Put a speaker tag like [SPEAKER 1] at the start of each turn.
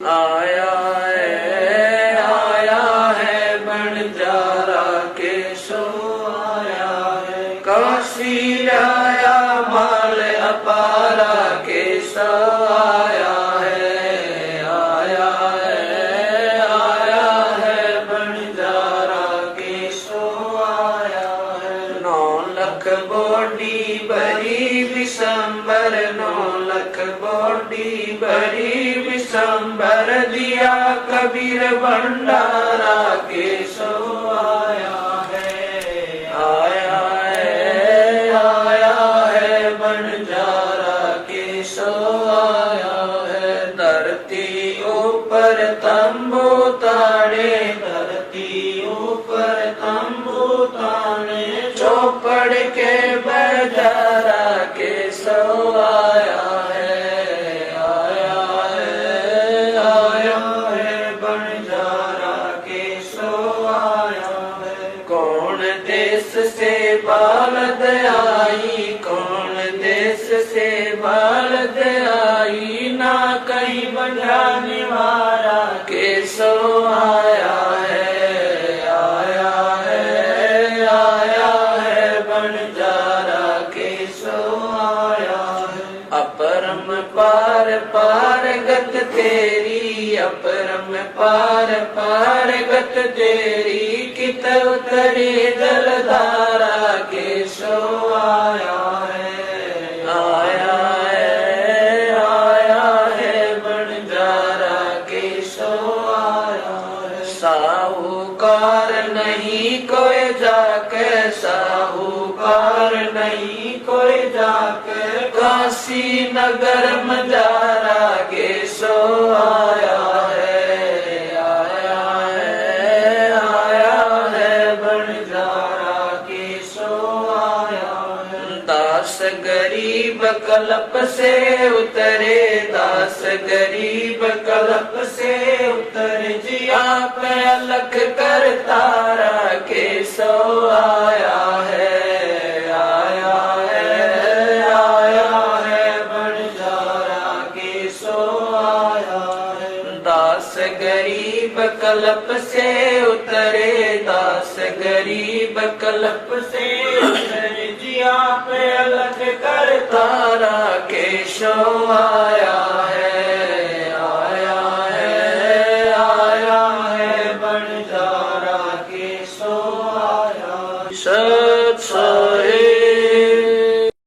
[SPEAKER 1] आया है आया है बनजारा केशो
[SPEAKER 2] आया है।
[SPEAKER 1] काशी ਲੱਖ ਬੋਡੀ ਬਰੀ ਵਿਸੰਬਰ ਨੌ, ਲੱਖ ਬੋਡੀ ਬਰੀ ਵਿਸੰਬਰ ਦਿਆ ਕਬੀਰ ਭੰਡਾਰਾ ਕੇ
[SPEAKER 2] ਸੋ ਆਇਆ ਹੈ।
[SPEAKER 1] ਆਇਆ ਹੈ ਆਇਆ ਹੈ ਬਣਜਾਰਾ ਕੇ ਸੋ ਆਇਆ ਹੈ। ਧਰਤੀ ਉਪਰ ਤੰਬੂ ਤਾੜੇ
[SPEAKER 2] ਧਰਤੀ
[SPEAKER 1] ਕੌਣ ਦੇਸ ਸੇ ਬਾਲਦ ਆਈ? ਕੌਣ ਦੇਸ ਸੇ ਬਾਲਦ ਆਈ? ਨਾ ਕਹੀਂ
[SPEAKER 2] ਬਜਾ ਨਿਵਾਰਾ
[SPEAKER 1] ਕੇ ਸੋ ਆਇਆ ਹੈ ਆਇਆ ਹੈ ਆਇਆ ਹੈ ਬਣਜਾਰਾ ਕੇ
[SPEAKER 2] ਸੋ ਆਇਆ ਹੈ।
[SPEAKER 1] ਅਪਰਮ ਪਾਰ ਪਾਰ ਗਤ ਤੇਰੀ, ਅਪਰਮ ਪਾਰ ਪਾਰ ਗਤ ਤੇਰੀ। चित उतरी जलधारा के शो
[SPEAKER 2] आया है।
[SPEAKER 1] आया है आया है बनजारा के शो
[SPEAKER 2] आया
[SPEAKER 1] है। साहूकार नहीं कोई जाके, साहूकार नहीं
[SPEAKER 2] कोई जाके।
[SPEAKER 1] काशी नगर मजारा के शो आया غریب کلپ سے اترے داس غریب کلپ
[SPEAKER 2] سے اتر
[SPEAKER 1] جیا میں الگ کر تارا کے سو آیا ہے آیا ہے آیا
[SPEAKER 2] ہے بڑھ کے سو آیا
[SPEAKER 1] داس غریب کلپ سے اترے داس غریب کلپ
[SPEAKER 2] سے दुनिया पे अलग कर
[SPEAKER 1] तारा केशो आया है आया है आया
[SPEAKER 2] है बन जा केशो आया